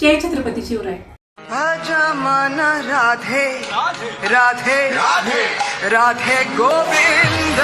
जय छत्रपती शिवराय? राजा माना राधे राधे राधे राधे गोविंद।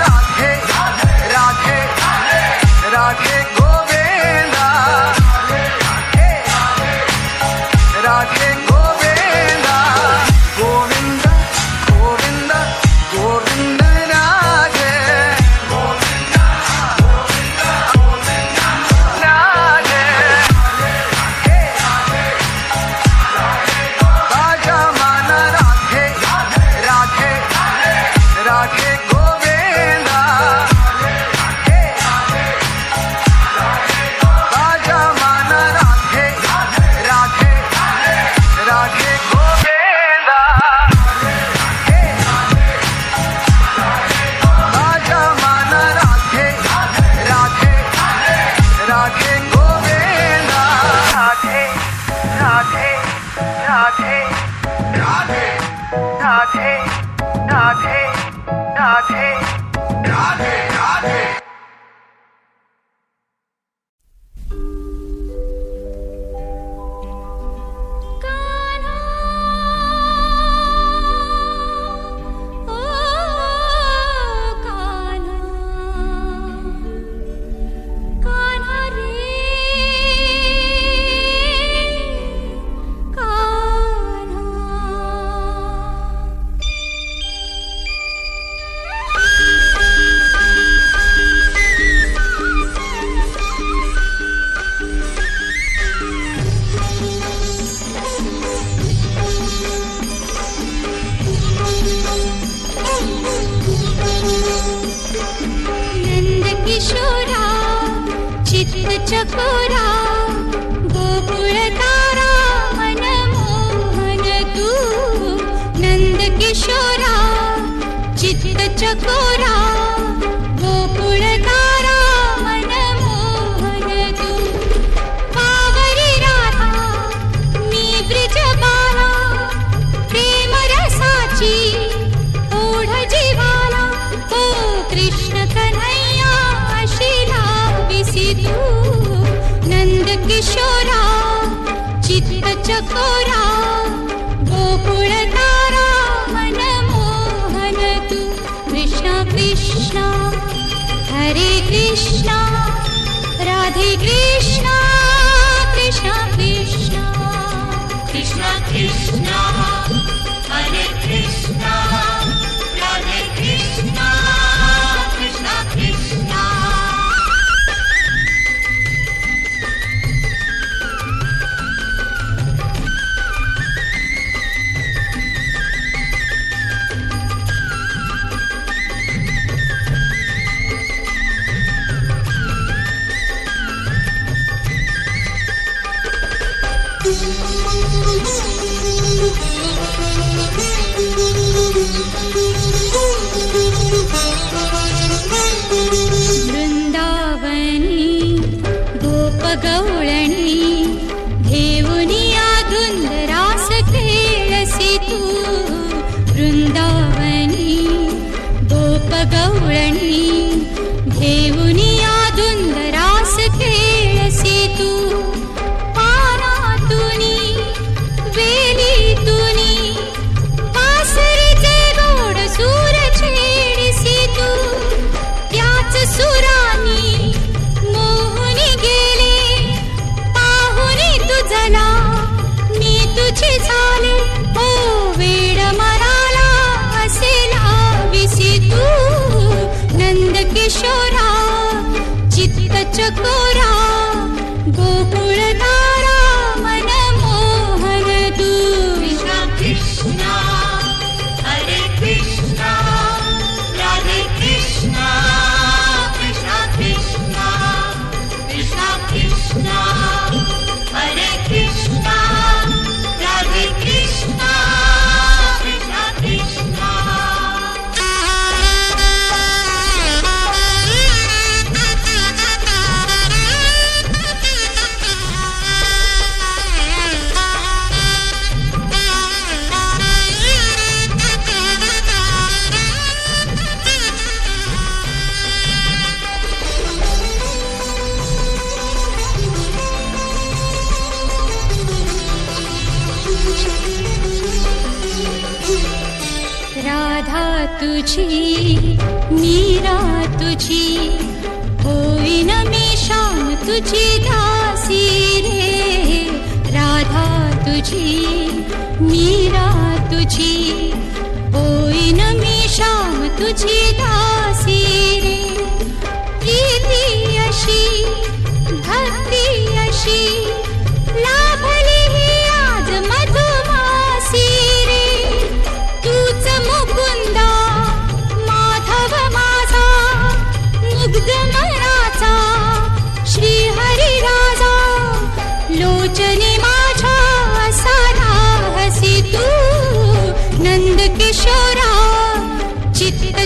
राधे राधे राधे किशोरा चित्त चकोरा गोकुळ तारा मनमोहन तू। नंद किशोरा चित्त चकोरा गोकुळ विसी तू नंद किशोरा चित्त चकोरा गोकुळ तारा मनमोहन तू कृष्ण कृष्ण हरे कृष्ण राधे कृष्ण कृष्ण कृष्ण। कृष्ण कृष्ण हरे कृष्ण गोपगौळणी घेऊनिया धुंदरास खेळसी तू. पानातुनी वेलीतुनी पासरीचे गोड सूर छेडसी तू. त्याच सुरानी मोहनी गेले पाहुनी तुझला मी तुझी झा चकोरा गोकुळ तुझी मीरा तुझी होईन मी श्याम तुझी दासी रे. राधा तुझी मीरा तुझी होईन मी श्याम तुझी दासी रे. प्रीती अशी भक्ती अशी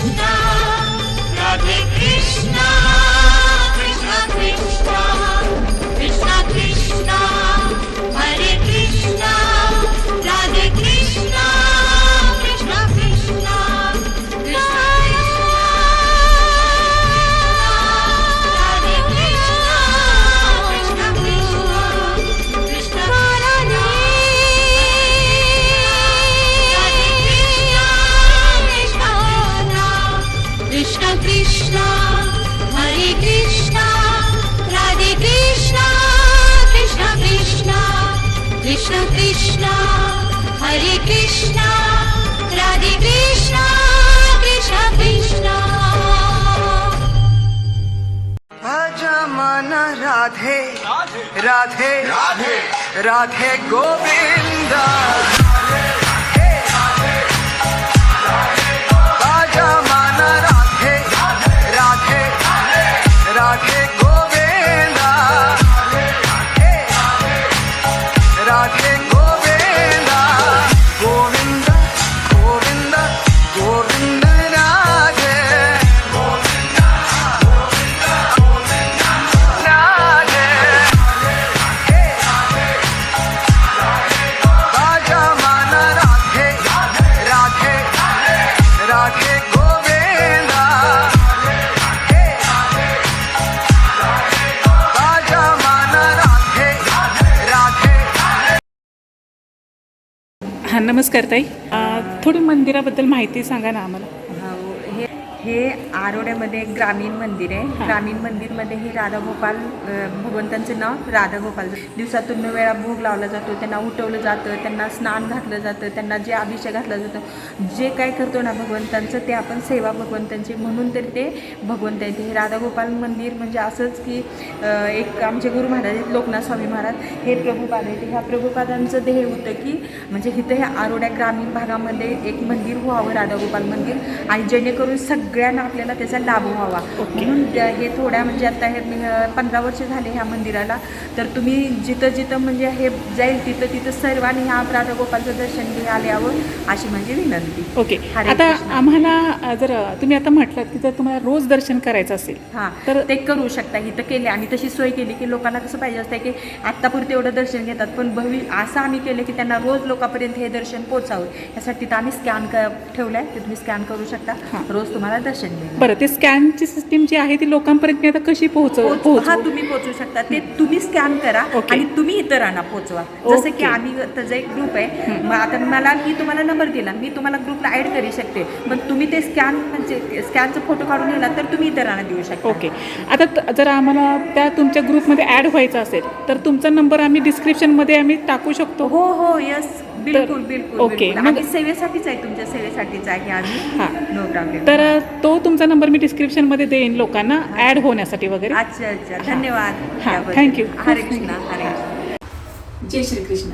कृष्णा राधे कृष्णा कृष्ण हरे कृष्ण राधे कृष्ण राधे राधे राधे राधे नमस्कार ताई. थोडी मंदिराबद्दल माहिती सांगा ना आम्हाला. हे आरोड्यामध्ये एक ग्रामीण मंदिर आहे. ग्रामीण मंदिरमध्ये हे राधागोपाल भगवंतांचं नाव राधागोपाल. दिवसातून नऊ वेळा भोग लावला जातो त्यांना उठवलं जातं त्यांना स्नान घातलं जातं त्यांना जे अभिषेक घातला जातो जे काय करतो ना भगवंतांचं ते आपण सेवा भगवंतांची म्हणून तर ते भगवंत आहेत. हे राधागोपाल मंदिर म्हणजे असंच की एक आमचे गुरु महाराज आहेत लोकनाथ स्वामी महाराज. हे प्रभुपाद आहेत. ह्या प्रभुपादांचं ध्येय होतं की म्हणजे इथं ह्या आरोड्या ग्रामीण भागामध्ये एक मंदिर व्हावं राधागोपाल मंदिर. आणि जेणेकरून सगळ्यांना आपल्याला त्याचा लाभ व्हावा. म्हणून हे थोड्या म्हणजे आता हे पंधरा वर्ष झाले ह्या मंदिराला. तर तुम्ही जिथं जिथं म्हणजे हे जाईल तिथं तिथं सर्वांनी ह्या राधागोपालचं दर्शन घ्यायला यावं अशी माझी विनंती. ओके. आता. आम्हाला जर तुम्ही आता म्हटलं की जर तुम्हाला रोज दर्शन करायचं असेल हां तर- ते करू शकता. इथं केले आणि तशी सोय केली की लोकांना कसं पाहिजे असतं की आत्तापुरते एवढं दर्शन घेतात पण भवि असं आम्ही केलं की त्यांना रोज लोकांपर्यंत हे दर्शन पोचावं यासाठी तर आम्ही स्कॅन क ठेवलं आहे ते तुम्ही स्कॅन करू शकता. रोज तुम्हाला दर्शन मिळेल बरं ते स्कॅनची सिस्टीम जी आहे ती लोकांपर्यंत मी आता कशी पोहोचव पोहोचू हा तुम्ही पोचू शकता. ते तुम्ही स्कॅन करा. आणि तुम्ही इतरांना पोचवा जसं. की आम्ही त्याचा एक ग्रुप आहे मग आता मला मी तुम्हाला नंबर दिला. मी तुम्हाला ग्रुपला ऍड करू शकते. पण तुम्ही ते स्कॅन म्हणजे स्कॅनचा फोटो काढून नेला तर तुम्ही इतरांना देऊ शकता. ओके. आता त- जर आम्हाला त्या तुमच्या ग्रुपमध्ये ॲड व्हायचं असेल तर तुमचा नंबर आम्ही डिस्क्रिप्शनमध्ये आम्ही टाकू शकतो? हो हो यस बिलकुल बिलकुल ओके. मग- सेवेसाठीच आहे तुमच्या सेवेसाठीच आहे आम्ही. हां. नो प्रॉब्लेम तर तो तुमचा नंबर मी डिस्क्रिप्शनमध्ये देईन लोकांना ॲड होण्यासाठी वगैरे. अच्छा अच्छा. धन्यवाद. हां, you. हरे कृष्णा हरे कृष्णा. जय श्रीकृष्ण.